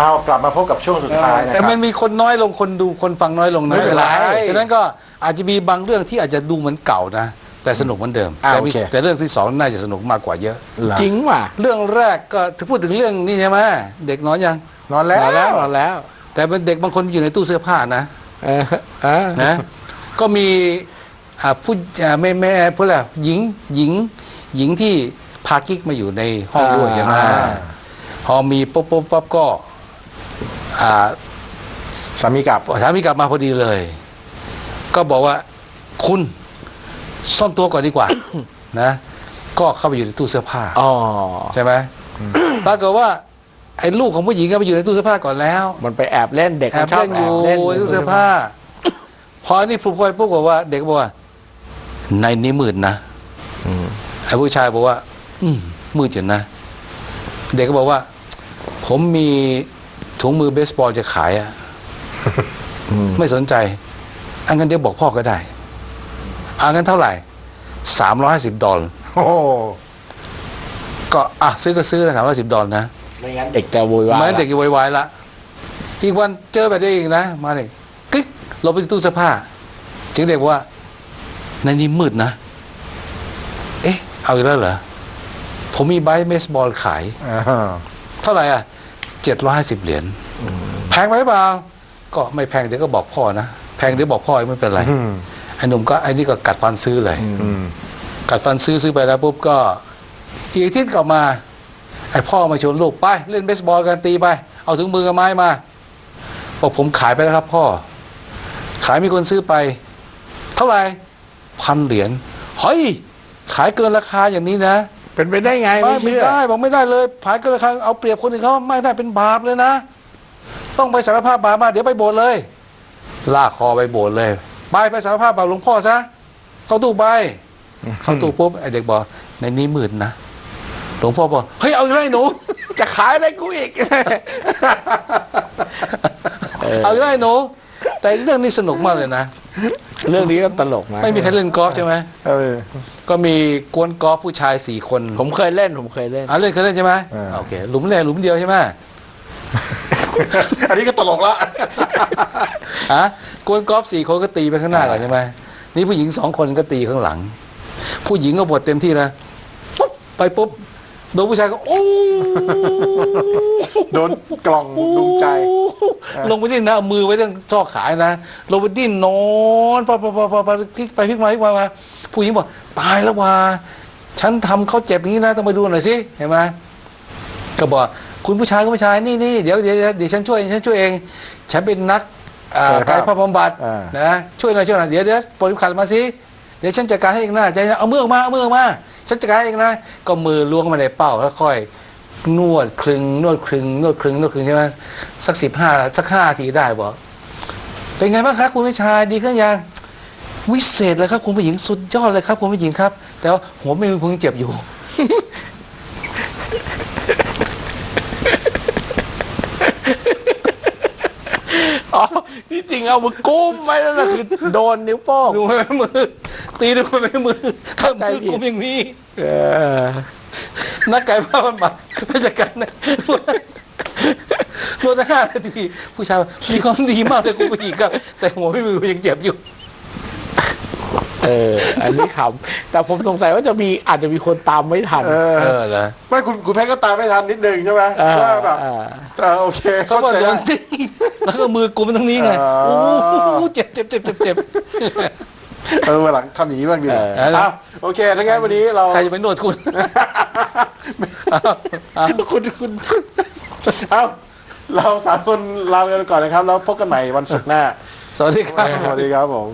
เอากลับมาพบกับช่วงสุดท้ายนะคแต่รับมันมีคนน้อยลงคนดูคนฟังน้อยลงนะไม่เป็นไรฉะนั้นก็อาจจะมีบางเรื่องที่อาจจะดูเหมือนเก่านะ แต่สนุกเหมือนเดิม อ่าแต่มีโอเค แต่เรื่องที่สองน่าจะสนุกมากกว่าเยอะ เหรอจริงว่ะ เรื่องแรกก็ถ้าพูดถึงเรื่องนี้ใช่ไหมเด็กน้อยยังนอนแล้วมาแล้วมาแล้ว แต่เป็นเด็กบางคนอยู่ในตู้เสื้อผ้านะเออเออนะก็มีอ่าผู้อ่าแม่แม่พูดอะไรหญิงหญิงหญิงที่พากิ๊กมาอยู่ในห้องด้วยใช่ไหม อ่า พอมีปุ๊บปุ๊บปั๊บก็อ่า สามีกลับสามีกลับมาพอดีเลย ก็บอกว่าคุณซ่อนตัวก่อนดีกว่า นะ ก็เข้าไปอยู่ในตู้เสื้อผ้าอ๋อใช่ไหมปรากฏว่าไอ้ลูกของผู้หญิงก็ไปอยู่ในตู้เสื้อผ้าก่อนแล้ว มันไปแอบเล่นเด็กแอมับนชอบเล่นอแอบยู่เล่นในตู้เสื้อผ้า พออันนี้พูดไปปุ๊บบอกว่า เด็กบอกว่า ในนี้มืดนะอืมไอ้ผู้ชายบอกว่า อืมมืดจังนะ เด็กก็บอกว่า ผมมี ถุงมือเบสบอลจะขายอะอืมไม่สนใจ อันงั้นเดี๋ยวบอกพ่อก็ได้อันงั้นเท่าไหร่สามร้อยสิบดอลลาร์โอ้โหก็อะซื้อก็ซื้อนะสามร้อยสิบดอลลาร์นะไม่งั้นเด็กจะโวยวายไมันเด็กอยู่ไวๆละอีกวันเจอแบบนี้อีกนะมาเลยกึ๊กหลบไปที่ตู้เสื้อผ้าจึงเด็กบอกว่า ในนี้มืดนะ เอ๊ะ เอาอีกแล้วเหรอผมมีไบต์เบสบอลขายอ่าเท่าไหร่อะ เจ็ดร้อยห้าสิบเหรียญแพงไหมเปล่าก็ไม่แพงเดี๋ยวก็บอกพ่อนะแพงเดี๋ยวบอกพ่อไม่เป็นไรอืมไอ้หนุ่มก็ไอ้นี่ก็กัดฟันซื้อเลยอืมกัดฟันซื้อซื้อไปแล้วปุ๊บก็อีกอาทิตย์กลับมาไอ้พ่อมาชวนลูกไป เล่นเบสบอลกันตีไป เอาถึงมือกับไม้มาบอกผมขายไปแล้วครับ พ่อ ขายมีคนซื้อไป เท่าไหร่พันเหรียญเฮ้ยขายเกินราคาอย่างนี้นะ เป็นไปได้ไงไม่ไม่ไม่เชื่อได้บอกไม่ได้เลยขายเกินราคาเอาเปรียบคนอื่นเขาไม่ได้เป็นบาปเลยนะ ต้องไปสารภาพบาปมาเดี๋ยวไปโบสถ์เลยลากคอไปโบสถ์เลยไปไปสารภาพบาปหลวงพ่อซะเข้าตู้ไปเข้าตู้ปุ๊บไอเด็กบอกในนี้หมื่นนะหลวงพ่อบอกเฮ้ยเอาอีกแล้วไอ้หนู จะขายอะไรกูอีก เออเอาอีกแล้วไอ้หนูแต่เรื่องนี้สนุกมากเลยนะ เรื่องนี้ก็ตลกนะไม่มีใครเล่นกอล์ฟใช่ไหมเออ ก็มีกวนกอล์ฟผู้ชายสี่คนผมเคยเล่นผมเคยเล่นอ่าเล่นเคยเล่นใช่ไหมเออ โอเคหลุมแรกหลุมเดียวใช่ไหมอันนี้ก็ตลกละฮะกวนกอล์ฟสี่คนก็ตีไปข้างหน้าก่อนใช่ไหมนี่ผู้หญิงสองคนก็ตีข้างหลัง ผู้หญิงก็บดเต็มที่นะปุ๊บไปปุ๊บ โดนผู้ชายก็โอ้โดนกล่องดุงใจ ลงไปดิ้นนะเอามือไว้เรื่องซอกขายนะลงไปดิ้นนอนปะปะปะปะปะพลิกไปพลิกมาพลิกมามาผู้หญิงบอกตายแล้วว่าฉันทำเขาเจ็บอย่างนี้นะต้องไปดูหน่อยสิเห็นไหมก็บอกคุณผู้ชายคุณผู้ชายนี่นี่เดี๋ยวเดี๋ยวเดี๋ยวเดี๋ยวฉันช่วยฉันช่วยเอง ฉันเป็นนักอ่ากายภาพกายภาพบำบัดอ่านะช่วยหน่อยช่วยหน่อยเดี๋ยวเดี๋ยวปลดขัดมาสิเดี๋ยวฉันจัดการให้เองนะใจเย็นเอามือออกมาเอามือออกมา ฉันจัดการเองนะก็มือล้วงมาในเป้าแล้วค่อยนวดคลึงนวดคลึงนวดคลึงนวดคลึงใช่ไหมสักสิบห้าสักห้าทีได้บอกเป็นไงบ้างครับคุณผู้ชายดีขึ้นยังวิเศษเลยครับคุณผู้หญิงสุดยอดเลยครับคุณผู้หญิงครับ แต่ว่าหัวไม่มีพึงเจ็บอยู่ อ๋อ ที่จริงเอามือกุ้มไว้นั่นแหละคือโดนนิ้วโป้ง ดูไหมมือ ตีดูไหมมือถ้าเข้าใจมือผิดกุมอย่างนี้เออนักกายภาพบำบัดไปจัดการนะนวดตั้งห้านาที ผู้ชายมีความดีมากเลยคุณผู้หญิงครับ แต่หัวไม่มียังเจ็บอยู่เออ อันนี้ขำแต่ผมสงสัยว่าจะมีอาจจะมีคนตามไม่ทัน เออ เออเหรอไม่คุณคุณแพทย์ก็ตามไม่ทันนิดนึงใช่ไหมเออว่าแบบเออ เออโอเคเขาเข้าบอกใจโดได้นจริงแล้วก็มือกุมตรงนี้ไงอ๋อ โอ้โหเจ็บเจ็บเจ็บเจ็บเจ็บ เออวันหลังทำอย่างนี้บ้างดีกว่าเออ เอาโอเคถ้างั้นวันนี้เรา ใครจะไปนวดคุณเอาเอาคุณคุณเอาเราสามคนลาไปกันก่อนนะครับ แล้วพบกันใหม่วันศุกร์หน้า สวัสดีครับ สวัสดีครับผม